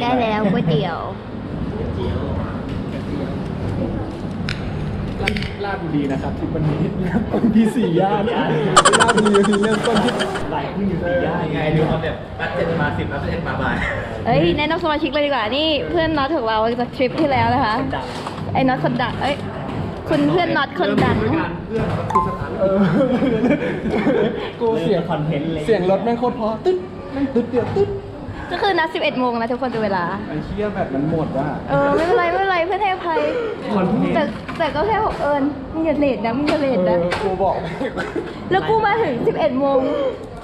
ได้แล้วก๋วยเตี๋ยวลาดบุรีนะครับทริปวันนี้เริ่มต้นที่สี่ย่านลาดบุรีวันนี้เริ่มต้นที่ไหลขึ้นอยู่สี่ย่านไงดูเขาแบบนัดเจ็ดมาสิบนัดเจ็ดมาบ่ายเอ้ยแนะนำสมาชิกเลยดีกว่านี่เพื่อนน็อตของเราจากทริปที่แล้วนะคะไอ้น็อตคนดังเอ้ยคุณเพื่อนน็อตคนดังเพื่อนคือสถานเออกูเสียงคอนเทนต์เลยเสียงรถแม่งโคตรเพราะตึ๊ดแม่งตึ๊ดเดียวตึ๊ด ก็คือนัด11โมงนะทุกคนดูเวลา ไอ้เชี่ยแบบมันหมดว่ะเออไม่เป็นไรไม่เป็นไรเพื่อนให้อภัยคอนเทนแต่ต์แต่ก็แค่บอกเอิญมึงอย่าเลทนะมึงอย่าเลทนะ กูบอกแล้วกูมาถึง 11โมง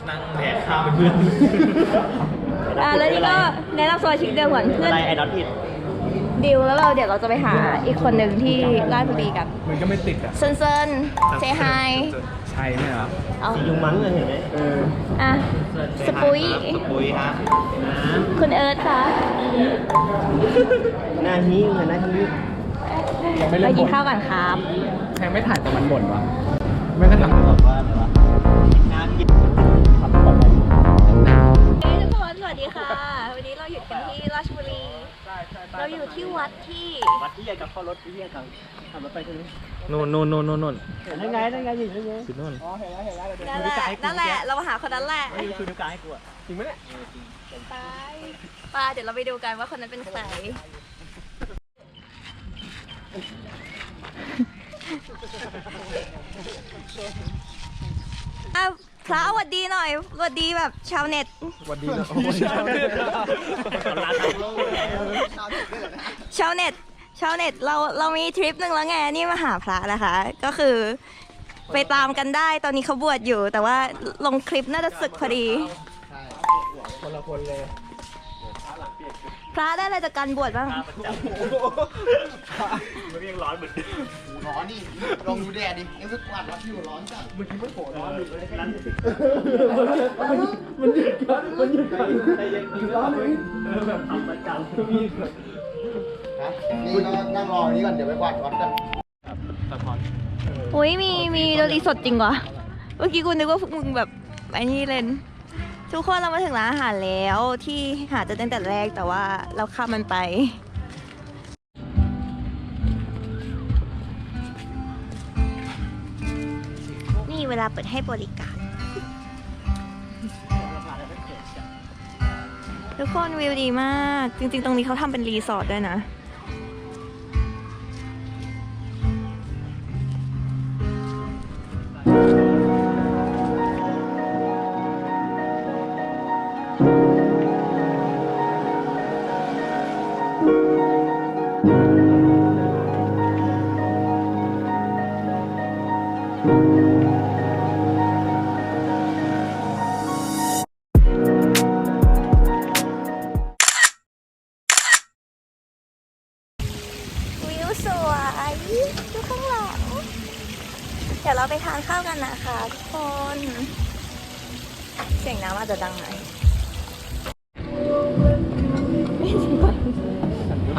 นั่งแดกข้าวเป็นเพื่อนอะแล้วนี่ก็แนะนำสมาชิกเดิมก่อนเพื่อน อะไรไอ้น็อตผิด ดิวแล้วเราเดี๋ยวเราจะไปหาอีกคนหนึ่งที่ราชบุรีกันมันก็ไม่ติดอะเซินเซินเซฮายใช่ไหมครับเอาสียุงมั้งเลยเห็นไหมเอออะสปุยสปุยฮะคุณเอิร์ธคะหน้าหิ้งหน้าหิ้งยังไม่ไปเริ่มกิบ่นนข้าวกันครับแทงไม่ถ่ายแต่มันบ่นวะไม่ก็ทำบอกว่าอะไรวะ ที่วัดที่วัดที่ใหญ่กับข้อรถที่ใหญ่กับขับรถไปตรงนี้นู่นนู่นนู่นนู่นนู่นเห็นได้ไงได้ไงอยู่ได้ไงอยู่นู่นอ๋อเห็นแล้วเห็นแล้วเดี๋ยวนั่นแหละนั่นแหละเรามาหาคนนั้นแหละนี่คือนิ้วกลางให้กูอะจริงไหมเนี่ยไปไปเดี๋ยวเราไปดูกันว่าคนนั้นเป็นใครอะ พระหวัดดีหน่อยหวัดดีแบบชาวเน็ต วันดีนะโอ้ยชาวเน็ต ชาวเน็ตเราเรามีทริปหนึ่งแล้วไงนี่มาหาพระนะคะ ก็คือไปตามกันได้ตอนนี้เขาบวชอยู่ แต่ว่าลงคลิปน่าจะสึกพอดี คนละคนเลย พระได้อะไรจากการบวชบ้าง มันยังร้อนเหมือนร้อนนี่ลองดูแดดดิยังไม่กวาดรับอยู่ร้อนจัดเมื่อกี้มันโผล่ร้อนอยู่เลยร้อนมันหยุดกันมันหยุดกันร้อนเลยแบบทำประจำมีดฮะนี่ก็นั่งรออย่างนี้ก่อนเดี๋ยวไปกวาดวัดกันสะท้อนอุ้ยมีมีดนตรีสดจริงวะเมื่อกี้กูนึกว่าพวกมึงแบบไอ้นี่เล่น ทุกคนเรามาถึงร้านอาหารแล้วที่หาจะตั้งแต่แรกแต่ว่าเราข้ามมันไป นี่เวลาเปิดให้บริการ ทุกคนวิวดีมาก จริง ๆ ตรงนี้เขาทำเป็นรีสอร์ทด้วยนะ เดี๋ยวเราไปทานข้าวกันนะคะทุกคน เสียงน้ำอาจจะดังหน่อย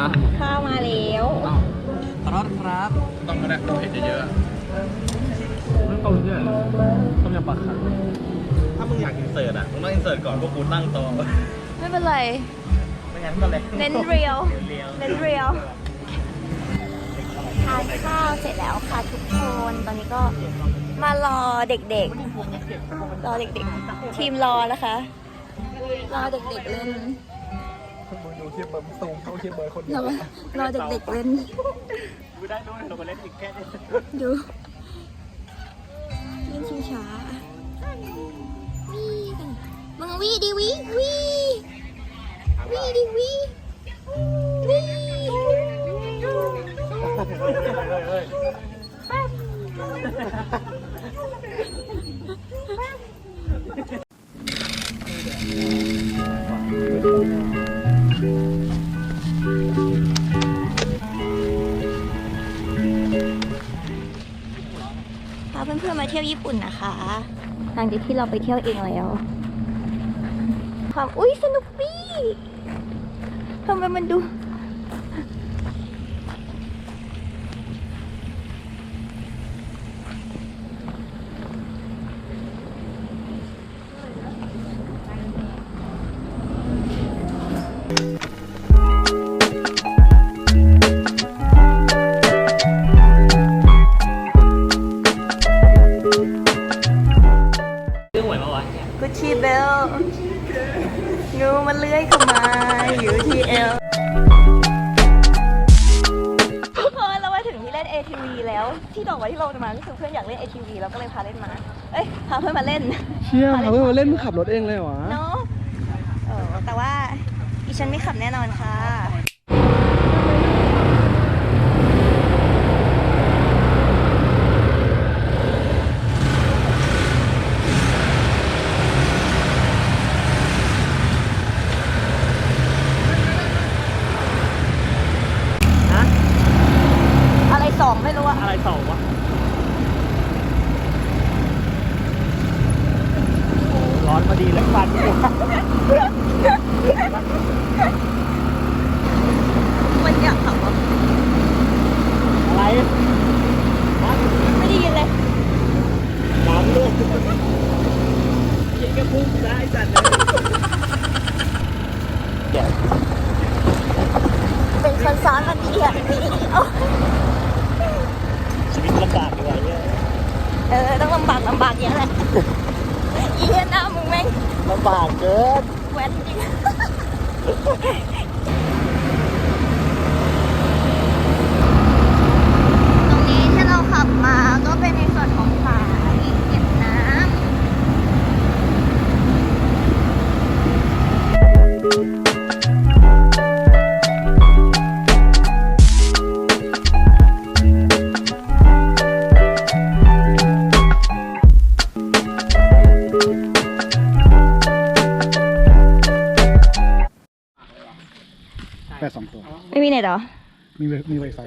ฮะข้าวมาแล้วขอโทษครับ ต้องมาแดกเราเห็นเยอะๆมันต้มเนี่ยต้มยำปลาคังถ้ามึงอยากอินเสิร์ตอะ มึงต้องอินเสิร์ตก่อนพวกกูตั้งโต๊ะไม่เป็นไร ไม่งั้นก็เลยเน้นเรียวเรียวเน้นเรียวทานข้าวเสร็จแล้วค่ะทุกคน ตอนนี้ก็มารอเด็กๆ รอเด็กๆ ทีมรอนะคะ รอเด็กๆเล่นมึงดูเทียบเบอร์มึงซูมเข้าเทียบเบอร์คนเดีรยอวรอเด็กๆเล่นกูได้ด้วยเราไปเล่นอีกแค่นี้ดูเล่นชิงช้าวีกันมึงวีดิวีวีวีดิวีวี พาเพื่อนๆมาเที่ยวญี่ปุ่นนะคะหลังจากที่เราไปเที่ยวเองแล้ว ความ อุ้ยสนุกปี้ทำไมมันดู งูมันเลื้อยเข้ามาอยู่ที่เอวทุกคนเรามาถึงที่เล่น ATV แล้ว ที่บอกว่าที่เราจะมาก็คือเพื่อนอยากเล่น ATV เราก็เลยพาเล่นมา เอ้ยพาเพื่อนมาเล่น เชี่ยเขาเพิ่งมาเล่นมึงขับรถเองเลยเหรอเนาะเออแต่ว่าอีฉันไม่ขับแน่นอนค่ะฮะ อะไรสองไม่รู้อะ อะไรสองวะ ร้อนพอดีเลยฟันหัว มันอยากขับวะอะไรไม่ได้ยินเลยน้ำลูกยิงกระพุ้งได้จัดเลยเป็นคนซ้อนมันเกลียดนี่โอ้ชีวิตลำบากดีกว่าเนี่ยเออต้องลำบากลำบากอย่างนั้นแหละอีเหี้ยน้ามึงแม่งลำบากเกินแว้นจริง Okay. แปดสองตัว ไม่มีเน็ตเหรอ มีมีไวไฟ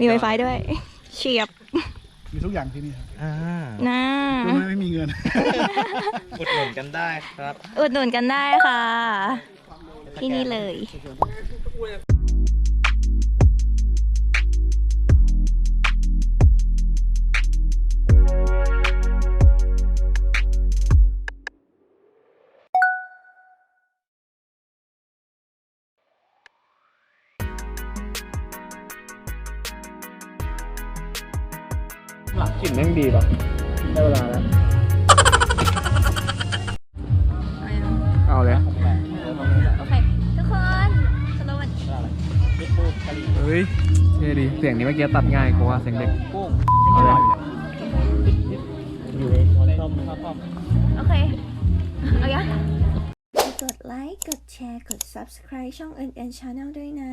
มี Wi-Fi ด้วย เฉียบ มีทุกอย่างที่นี่ครับอ่านะไม่ไม่มีเงิน อุดหนุนกันได้ครับ อุดหนุนกันได้ค่ะ ที่นี่เลย กลิ่นแม่งดีป่ะได้เวลาแล้ว เอาเลยโอเค ทุกคนสโลว์วันเฮ้ยเท่ดี เสียงนี้เมื่อกี้ตัดง่ายกว่าเสียงเด็กกุ้งเอาเลยอยู่ในช้อนส้มข้าวต้มโอเค เอายังกดไลค์ กดแชร์ กด subscribe ช่อง NN Channel ด้วยนะ